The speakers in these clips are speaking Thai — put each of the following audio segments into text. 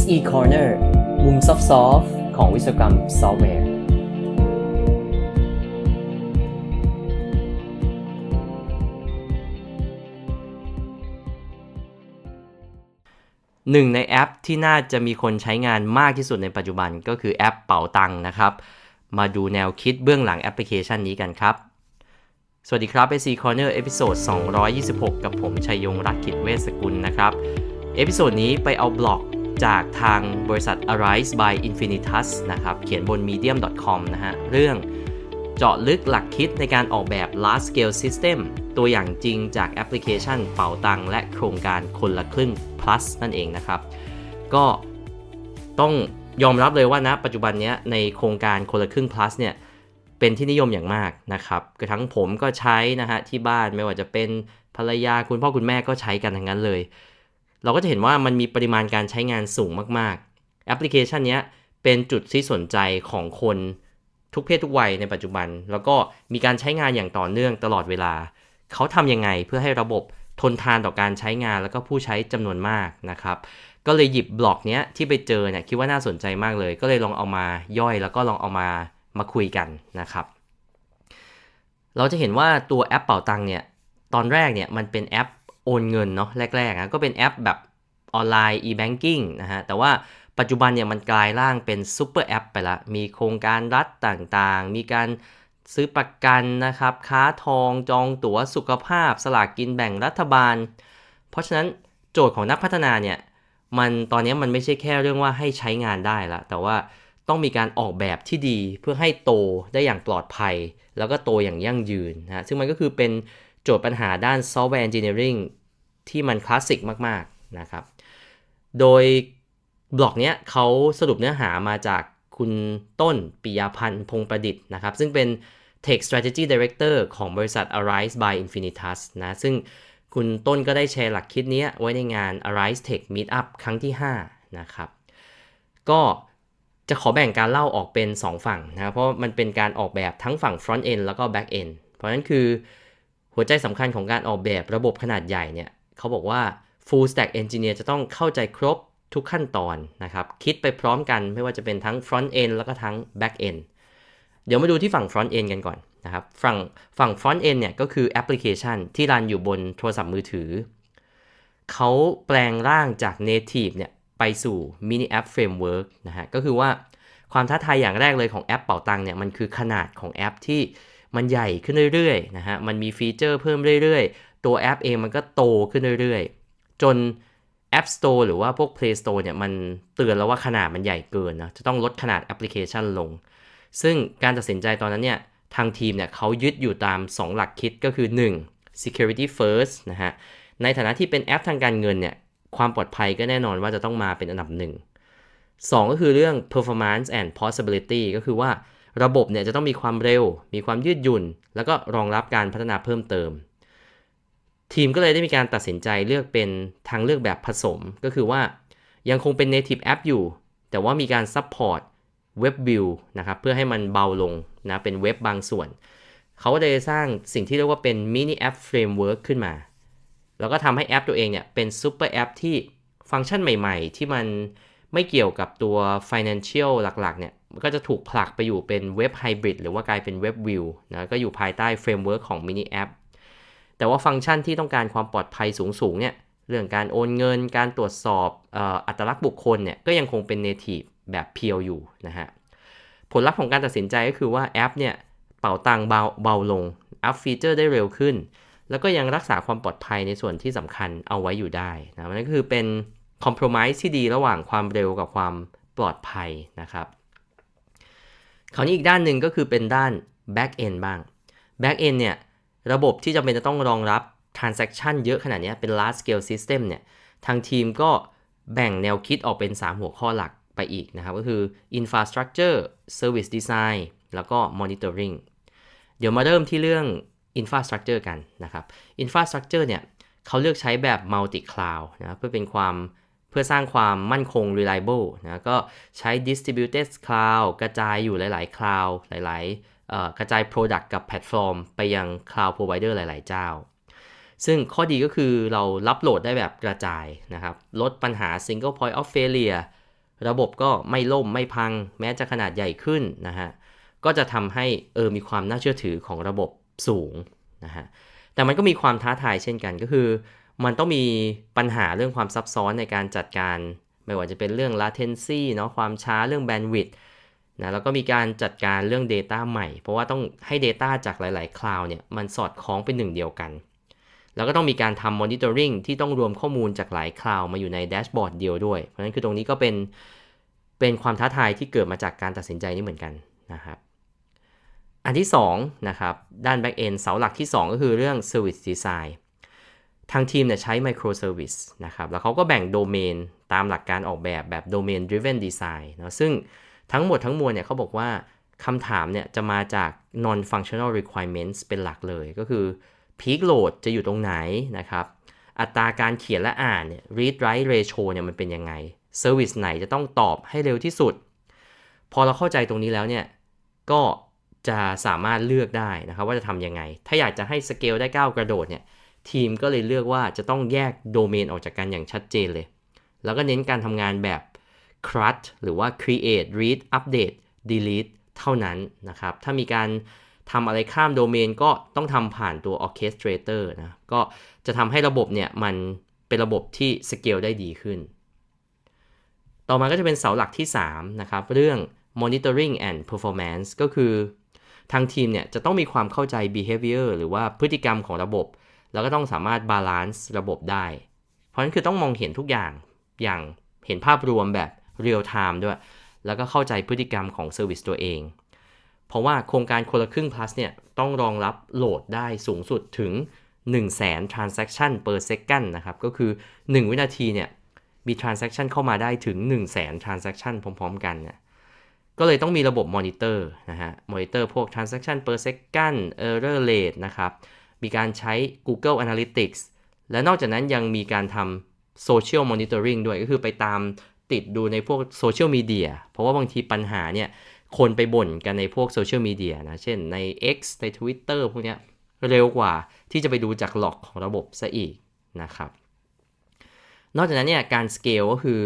SE Corner มุมซอฟต์ของวิศวกรรมซอฟต์แวร์ หนึ่งในแอปที่น่าจะมีคนใช้งานมากที่สุดในปัจจุบันก็คือแอปเป๋าตังค์นะครับ มาดูแนวคิดเบื้องหลังแอปพลิเคชันนี้กันครับ สวัสดีครับ AC Corner เอพิโซด226 กับผมชัยยงรักกิจเวสกุลนะครับ เอพิโซดนี้ไปเอาบล็อก จากทางบริษัท Arise by Infinitus นะครับ เขียนบน medium.com นะฮะ เรื่องเจาะลึกหลักคิดในการออกแบบ large scale system ตัวอย่างจริงจากแอปพลิเคชันเป๋าตังและโครงการคนละครึ่ง plus นั่นเองนะครับ ก็ต้องยอมรับเลยว่าณปัจจุบันนี้ในโครงการคนละครึ่ง plus เนี่ยเป็นที่นิยมอย่างมากนะครับก็ทั้งผมก็ใช้นะฮะที่บ้านไม่ว่าจะเป็นภรรยาคุณพ่อคุณแม่ก็ใช้กันทั้งนั้นเลย เราก็จะเห็นว่ามันมีปริมาณการใช้งานสูงมากๆ แอปพลิเคชันนี้เป็นจุดที่สนใจของคนทุกเพศทุกวัยในปัจจุบัน แล้วก็มีการใช้งานอย่างต่อเนื่องตลอดเวลา เขาทำยังไงเพื่อให้ระบบทนทานต่อการใช้งานแล้วก็ผู้ใช้จำนวนมากนะครับ ก็เลยหยิบบล็อกเนี้ยที่ไปเจอเนี่ยคิดว่าน่าสนใจมากเลย ก็เลยลองเอามาย่อยแล้วก็ลองเอามามาคุยกันนะครับ เราจะเห็นว่าตัวแอปเป๋าตังเนี่ยตอนแรกเนี่ยมันเป็นแอป โอนเงินเนาะแรกๆนะก็เป็นแอปแบบออนไลน์ e-banking นะฮะแต่ว่าปัจจุบันเนี่ยมันกลายร่างเป็นซูเปอร์แอปไปละ มีโครงการรัฐต่างๆ มีการซื้อประกันนะครับ ค้าทองจองตั๋วสุขภาพ สลากกินแบ่งรัฐบาล เพราะฉะนั้นโจทย์ของนักพัฒนาเนี่ยมันตอนนี้มันไม่ใช่แค่เรื่องว่าให้ใช้งานได้ละ แต่ว่าต้องมีการออกแบบที่ดีเพื่อให้โตได้อย่างปลอดภัย แล้วก็โตอย่างยั่งยืนนะซึ่งมันก็คือเป็น โจทย์ปัญหาด้านซอฟต์แวร์ engineering ที่มันคลาสสิกมาก ๆ นะครับ โดยบล็อกเนี้ยเขาสรุปเนื้อหามาจากคุณต้นปิยาพันธ์พงประดิษฐ์นะครับ ซึ่งเป็น Tech Strategy Director ของบริษัท Arise by Infinitus นะ ซึ่งคุณต้นก็ได้แชร์หลักคิดนี้ไว้ในงาน Arise Tech Meetup ครั้งที่ 5 นะครับ ก็จะขอแบ่งการเล่าออกเป็น 2 ฝั่งนะ เพราะมันเป็นการออกแบบทั้งฝั่ง front end แล้วก็ back end เพราะฉะนั้นคือ หัวใจสำคัญของการออกแบบระบบขนาดใหญ่เนี่ยเขาบอกว่า full stack engineer จะต้องเข้าใจครบทุกขั้นตอนนะครับ คิดไปพร้อมกันไม่ว่าจะเป็นทั้ง front end แล้วก็ทั้ง back end เดี๋ยวมาดูที่ฝั่ง front end กันก่อนนะครับฝั่งฝั่ง front end เนี่ยก็คือแอปพลิเคชันที่รันอยู่บนโทรศัพท์มือถือ เขาแปลงร่างจาก native เนี่ยไปสู่ mini app framework นะฮะก็คือว่าความท้าทายอย่างแรกเลยของแอปเป่าตังเนี่ยมันคือขนาดของแอปที่ มันใหญ่ขึ้นเรื่อยๆนะฮะ มันมีฟีเจอร์เพิ่มเรื่อยๆ ตัวแอปเองมันก็โตขึ้นเรื่อยๆ จน App Store หรือว่าพวก Play Store เนี่ยมันเตือนแล้วว่าขนาดมันใหญ่เกินนะ จะต้องลดขนาดแอปพลิเคชันลง ซึ่งการตัดสินใจตอนนั้นเนี่ย ทางทีมเนี่ยเขายึดอยู่ตาม 2 หลักคิดก็คือ 1. security first นะฮะ ในฐานะที่เป็นแอปทางการเงินเนี่ย ความปลอดภัยก็แน่นอนว่าจะต้องมาเป็นอันดับหนึ่ง 2 ก็คือเรื่อง performance and possibility ก็คือว่า ระบบเนี่ยจะต้องมีความเร็ว มีความยืดหยุ่น แล้วก็รองรับการพัฒนาเพิ่มเติม ทีมก็เลยได้มีการตัดสินใจเลือกเป็นทางเลือกแบบผสม ก็คือว่ายังคงเป็น native app อยู่ แต่ว่ามีการ support web view นะครับ เพื่อให้มันเบาลงนะ เป็นเว็บบางส่วน เขาก็เลยสร้างสิ่งที่เรียกว่าเป็น mini app framework ขึ้นมา แล้วก็ทำให้แอปตัวเองเนี่ยเป็น super app ที่ฟังก์ชันใหม่ ๆ ที่มันไม่เกี่ยวกับตัว financial หลักๆเนี่ย มันก็จะถูกผลักไปอยู่เป็นเว็บไฮบริดหรือว่ากลายเป็นเว็บวิวนะก็อยู่ภายใต้เฟรมเวิร์กของ mini app แต่ว่าฟังก์ชันที่ต้องการความปลอดภัยสูงๆเนี่ยเรื่องการโอนเงิน การตรวจสอบอัตลักษณ์บุคคลเนี่ยก็ยังคงเป็น native แบบเพียวอยู่นะฮะผลลัพธ์ของการตัดสินใจก็คือว่าแอปเนี่ยเป่าตังเบาเบาลง อัพฟีเจอร์ได้เร็วขึ้น แล้วก็ยังรักษาความปลอดภัยในส่วนที่สำคัญเอาไว้อยู่ได้นะมันก็คือเป็นคอม p r o m i s e ที่ดีระหว่างความเร็วกับความปลอดภัยนะครับ คราวนี้อีกด้านหนึ่งก็คือเป็นด้าน back end บ้าง back end เนี่ย ระบบที่จำเป็นจะต้องรองรับ transaction เยอะขนาดนี้เป็น large scale system เนี่ย ทางทีมก็แบ่งแนวคิดออกเป็น 3 หัวข้อหลักไปอีกนะครับ ก็คือ infrastructure service design แล้วก็ monitoring เดี๋ยวมาเริ่มที่เรื่อง infrastructure กันนะครับ infrastructure เนี่ยเขาเลือกใช้แบบ multi cloud นะเพื่อเป็นความ พื่อสร้างความมั่นคง reliable นะก็ใช้ distributed cloud กระจายอยู่หลาย ๆ cloud หลาย ๆ กระจาย product กับแพลตฟอร์ม ไปยัง cloud provider หลาย ๆ เจ้า ซึ่งข้อดีก็คือเรารับโหลดได้แบบกระจายนะครับ ลดปัญหา single point of failure ระบบก็ไม่ล่มไม่พัง แม้จะขนาดใหญ่ขึ้นนะฮะ ก็จะทำให้เออมีความน่าเชื่อถือของระบบสูงนะฮะ แต่มันก็มีความท้าทายเช่นกันก็คือ มันต้องมีปัญหาเรื่องความซับซ้อนในการจัดการ ไม่ว่าจะเป็นเรื่อง latency เนาะความช้าเรื่อง bandwidth นะแล้วก็มีการจัดการเรื่อง Data ใหม่ เพราะว่าต้องให้ Data จากหลาย ๆ คลาวด์เนี่ยมันสอดคล้องเป็นหนึ่งเดียวกัน แล้วก็ต้องมีการทำ monitoring ที่ต้องรวมข้อมูลจากหลายคลาวด์มาอยู่ในแดชบอร์ดเดียวด้วย เพราะฉะนั้นคือตรงนี้ก็เป็นเป็นความท้าทายที่เกิดมาจากการตัดสินใจนี้เหมือนกันนะครับอันที่2นะครับด้าน back end เสาหลักที่ 2 ก็คือเรื่อง service design ทางทีมเนี่ยใช้ microservice นะครับ แล้วเขาก็แบ่งโดเมนตามหลักการออกแบบแบบ domain driven design เนะซึ่งทั้งหมดทั้งมวลเนี่ยเขาบอกว่าคำถามเนี่ยจะมาจาก non functional requirements เป็นหลักเลยก็คือ peak load จะอยู่ตรงไหนนะครับ อัตราการเขียนและอ่านเนี่ย read write ratio เนี่ยมันเป็นยังไง service ไหนจะต้องตอบให้เร็วที่สุด พอเราเข้าใจตรงนี้แล้วเนี่ยก็จะสามารถเลือกได้นะครับว่าจะทำยังไง ถ้าอยากจะให้สเกลได้ก้าวกระโดดเนี่ย ทีมก็เลยเลือกว่าจะต้องแยกโดเมนออกจากกันอย่างชัดเจนเลย แล้วก็เน้นการทำงานแบบ CRUD หรือว่า create read update delete เท่านั้นนะครับ ถ้ามีการทำอะไรข้ามโดเมนก็ต้องทำผ่านตัว orchestrator นะ ก็จะทำให้ระบบเนี่ยมันเป็นระบบที่สเกลได้ดีขึ้น ต่อมาก็จะเป็นเสาหลักที่ 3 นะครับ เรื่อง monitoring and performance ก็คือทางทีมเนี่ยจะต้องมีความเข้าใจ behavior หรือว่าพฤติกรรมของระบบ แล้วก็ต้องสามารถ balance ระบบได้ เพราะฉะนั้นคือต้องมองเห็นทุกอย่างอย่างเห็นภาพรวมแบบ real time ด้วย แล้วก็เข้าใจพฤติกรรมของ service ตัวเอง เพราะว่าโครงการคนละครึ่ง plus เนี่ยต้องรองรับโหลดได้สูงสุดถึง 1 0 0 0 0แสน transaction per second นะครับก็คือ 1 วินาทีเนี่ยมี transaction เข้ามาได้ถึง 1 0 0 0 0แสน transaction พร้อม ๆ กันเนี่ยก็เลยต้องมีระบบ monitor นะฮะ monitor พวก transaction per second error rate นะครับ มีการใช้ Google Analytics และนอกจากนั้นยังมีการทำ social monitoring ด้วยก็คือไปตามติดดูในพวกโซเชียลมีเดียเพราะว่าบางทีปัญหาเนี่ย คนไปบ่นกันในพวกโซเชียลมีเดียนะ เช่นใน X ใน Twitter พวกเนี้ยเร็วกว่าที่จะไปดูจากหลอกของระบบซะอีกนะครับ นอกจากนั้นเนี่ยการสเกลก็คือ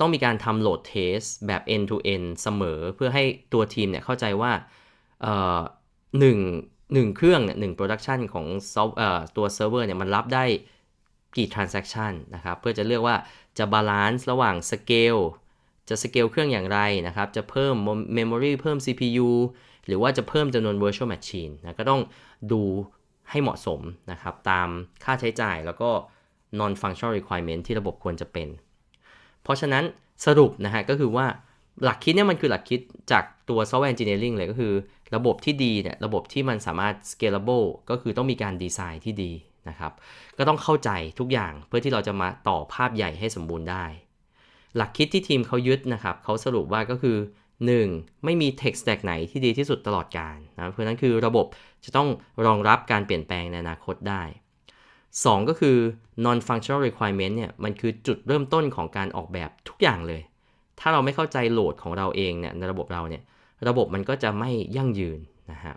ต้องมีการทำโหลดเทสแบบ end to end เสมอ เพื่อให้ตัวทีมเนี่ยเข้าใจว่าหนึ่ง หนึ่งเครื่องเนี่ยหนึ่งโปรดักชันของซอฟตัวเซิร์ฟเวอร์เนี่ยมันรับได้กี่ transaction นะครับเพื่อจะเลือกว่าจะบาลานซ์ระหว่างสเกลจะสเกลเครื่องอย่างไรนะครับ จะเพิ่ม memory เพิ่ม CPU หรือว่าจะเพิ่มจำนวน virtual machine นะก็ต้องดูให้เหมาะสมนะครับ ตามค่าใช้จ่ายแล้วก็ non functional requirement ที่ระบบควรจะเป็น เพราะฉะนั้นสรุปนะฮะก็คือว่าหลักคิดเนี่ยมันคือหลักคิดจากตัว software engineering เลยก็คือ ระบบที่ดีเนี่ยระบบที่มันสามารถ scalable ก็คือต้องมีการดีไซน์ที่ดีนะครับ ก็ต้องเข้าใจทุกอย่างเพื่อที่เราจะมาต่อภาพใหญ่ให้สมบูรณ์ได้ หลักคิดที่ทีมเขายึดนะครับเขาสรุปว่าก็คือ 1. ไม่มี tech stack ไหนที่ดีที่สุดตลอดการนะเพราะนั้นคือระบบจะต้องรองรับการเปลี่ยนแปลงในอนาคตได้ 2 ก็คือ non functional requirement เนี่ยมันคือจุดเริ่มต้นของการออกแบบทุกอย่างเลย ถ้าเราไม่เข้าใจโหลดของเราเองเนี่ยในระบบเราเนี่ย ระบบมันก็จะไม่ยั่งยืนนะฮะ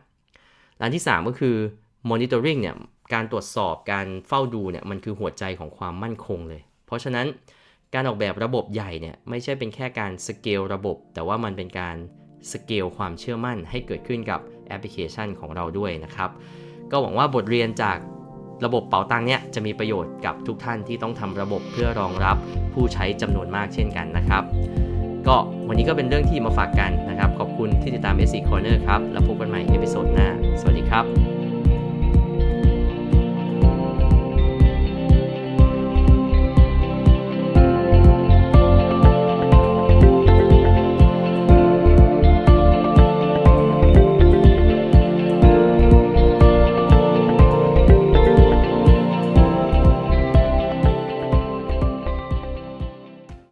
อันที่ 3 ก็คือ monitoring เนี่ยการตรวจสอบการเฝ้าดูเนี่ยมันคือหัวใจของความมั่นคงเลย เพราะฉะนั้นการออกแบบระบบใหญ่เนี่ยไม่ใช่เป็นแค่การสเกลระบบ แต่ว่ามันเป็นการสเกลความเชื่อมั่นให้เกิดขึ้นกับแอปพลิเคชันของเราด้วยนะครับ ก็หวังว่าบทเรียนจากระบบเป๋าตังเนี่ยจะมีประโยชน์กับทุกท่านที่ต้องทำระบบเพื่อรองรับผู้ใช้จำนวนมากเช่นกันนะครับ ก็วันนี้ก็เป็นเรื่องที่มาฝากกันนะครับ ขอบคุณที่ติดตาม SC Corner ครับ แล้วพบกันใหม่เอพิโซดหน้า สวัสดีครับ